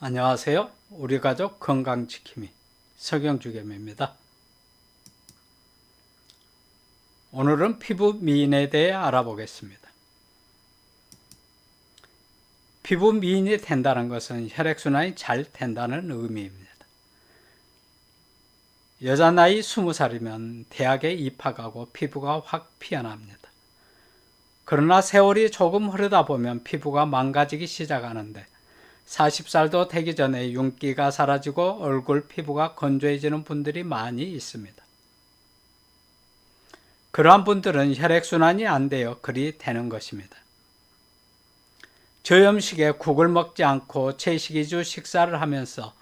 안녕하세요. 우리 가족 건강지킴이 석영주겸입니다. 오늘은 피부 미인에 대해 알아보겠습니다. 피부 미인이 된다는 것은 혈액순환이 잘 된다는 의미입니다. 여자 나이 20살이면 대학에 입학하고 피부가 확 피어납니다. 그러나 세월이 조금 흐르다 보면 피부가 망가지기 시작하는데 40살도 되기 전에 윤기가 사라지고 얼굴 피부가 건조해지는 분들이 많이 있습니다. 그러한 분들은 혈액순환이 안 되어 그리 되는 것입니다. 저염식에 국을 먹지 않고 채식이주 식사를 하면서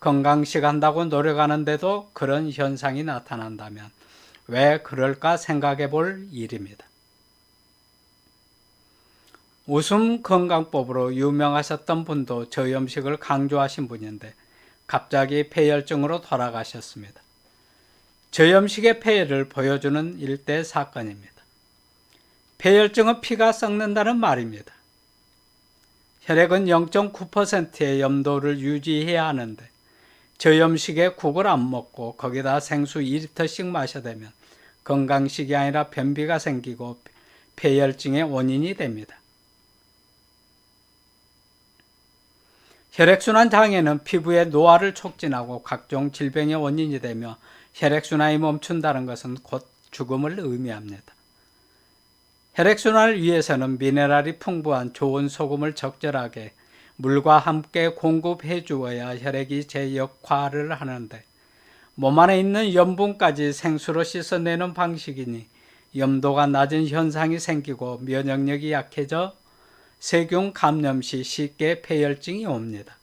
건강식 한다고 노력하는데도 그런 현상이 나타난다면 왜 그럴까 생각해 볼 일입니다. 웃음 건강법으로 유명하셨던 분도 저염식을 강조하신 분인데 갑자기 폐혈증으로 돌아가셨습니다. 저염식의 폐해를 보여주는 일대 사건입니다. 폐혈증은 피가 썩는다는 말입니다. 혈액은 0.9%의 염도를 유지해야 하는데 저염식에 국을 안 먹고 거기다 생수 2리터씩 마셔대면 건강식이 아니라 변비가 생기고 폐혈증의 원인이 됩니다. 혈액순환 장애는 피부의 노화를 촉진하고 각종 질병의 원인이 되며 혈액순환이 멈춘다는 것은 곧 죽음을 의미합니다. 혈액순환을 위해서는 미네랄이 풍부한 좋은 소금을 적절하게 물과 함께 공급해 주어야 혈액이 제 역할을 하는데 몸 안에 있는 염분까지 생수로 씻어내는 방식이니 염도가 낮은 현상이 생기고 면역력이 약해져 세균 감염 시 쉽게 폐혈증이 옵니다.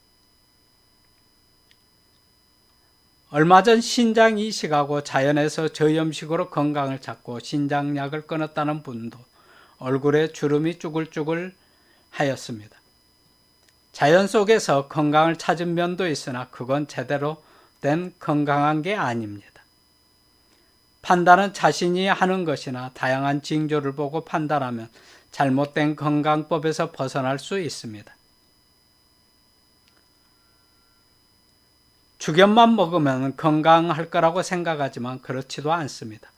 얼마 전 신장 이식하고 자연에서 저염식으로 건강을 찾고 신장약을 끊었다는 분도 얼굴에 주름이 쭈글쭈글 하였습니다. 자연 속에서 건강을 찾은 면도 있으나 그건 제대로 된 건강한 게 아닙니다. 판단은 자신이 하는 것이나 다양한 징조를 보고 판단하면 잘못된 건강법에서 벗어날 수 있습니다. 죽염만 먹으면 건강할 거라고 생각하지만 그렇지도 않습니다.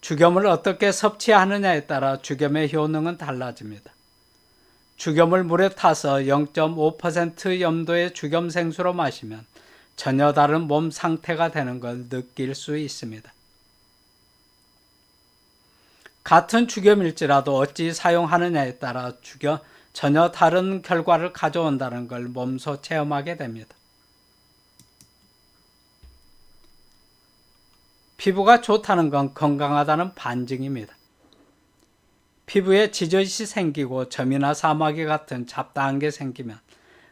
죽염을 어떻게 섭취하느냐에 따라 죽염의 효능은 달라집니다. 죽염을 물에 타서 0.5% 염도의 죽염 생수로 마시면 전혀 다른 몸 상태가 되는 걸 느낄 수 있습니다. 같은 죽염일지라도 어찌 사용하느냐에 따라 죽여 전혀 다른 결과를 가져온다는 걸 몸소 체험하게 됩니다. 피부가 좋다는 건 건강하다는 반증입니다. 피부에 지저시 생기고 점이나 사마귀 같은 잡다한 게 생기면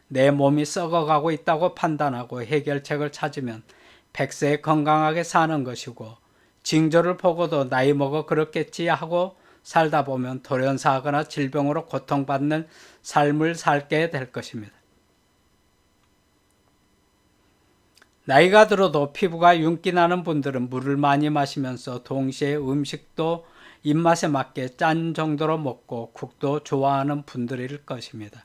내 몸이 썩어가고 있다고 판단하고 해결책을 찾으면 백세 건강하게 사는 것이고 징조를 보고도 나이 먹어 그렇겠지 하고 살다 보면 돌연사하거나 질병으로 고통받는 삶을 살게 될 것입니다. 나이가 들어도 피부가 윤기 나는 분들은 물을 많이 마시면서 동시에 음식도 입맛에 맞게 짠 정도로 먹고 국도 좋아하는 분들일 것입니다.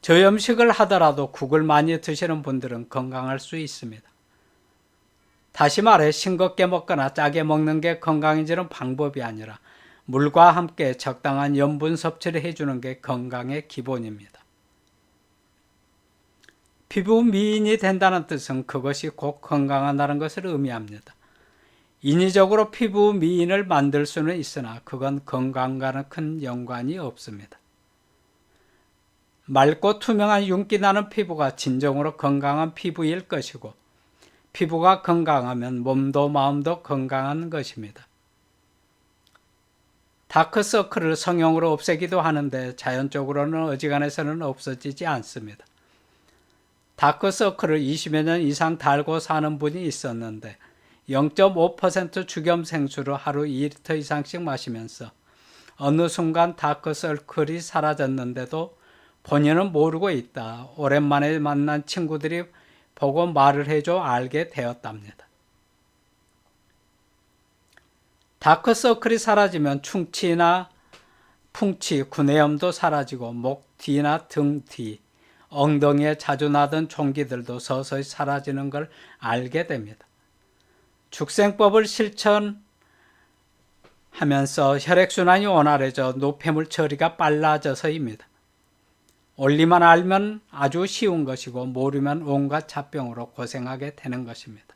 저염식을 하더라도 국을 많이 드시는 분들은 건강할 수 있습니다. 다시 말해 싱겁게 먹거나 짜게 먹는 게 건강해지는 방법이 아니라 물과 함께 적당한 염분 섭취를 해주는 게 건강의 기본입니다. 피부 미인이 된다는 뜻은 그것이 곧 건강하다는 것을 의미합니다. 인위적으로 피부 미인을 만들 수는 있으나 그건 건강과는 큰 연관이 없습니다. 맑고 투명한 윤기 나는 피부가 진정으로 건강한 피부일 것이고 피부가 건강하면 몸도 마음도 건강한 것입니다. 다크서클을 성형으로 없애기도 하는데 자연적으로는 어지간해서는 없어지지 않습니다. 다크서클을 20여 년 이상 달고 사는 분이 있었는데 0.5% 죽염 생수를 하루 2리터 이상씩 마시면서 어느 순간 다크서클이 사라졌는데도 본인은 모르고 있다. 오랜만에 만난 친구들이 보고 말을 해줘 알게 되었답니다. 다크서클이 사라지면 충치나 풍치, 구내염도 사라지고 목 뒤나 등 뒤, 엉덩이에 자주 나던 총기들도 서서히 사라지는 걸 알게 됩니다. 축생법을 실천하면서 혈액순환이 원활해져 노폐물 처리가 빨라져서입니다. 원리만 알면 아주 쉬운 것이고 모르면 온갖 잡병으로 고생하게 되는 것입니다.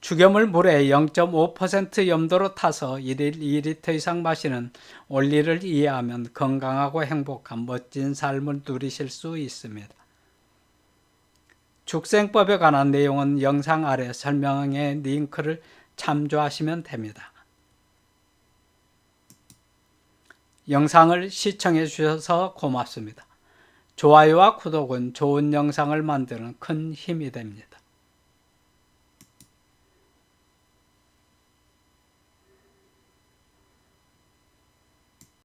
죽염을 물에 0.5% 염도로 타서 1일 2리터 이상 마시는 원리를 이해하면 건강하고 행복한 멋진 삶을 누리실 수 있습니다. 죽생법에 관한 내용은 영상 아래 설명의 링크를 참조하시면 됩니다. 영상을 시청해 주셔서 고맙습니다. 좋아요와 구독은 좋은 영상을 만드는 큰 힘이 됩니다.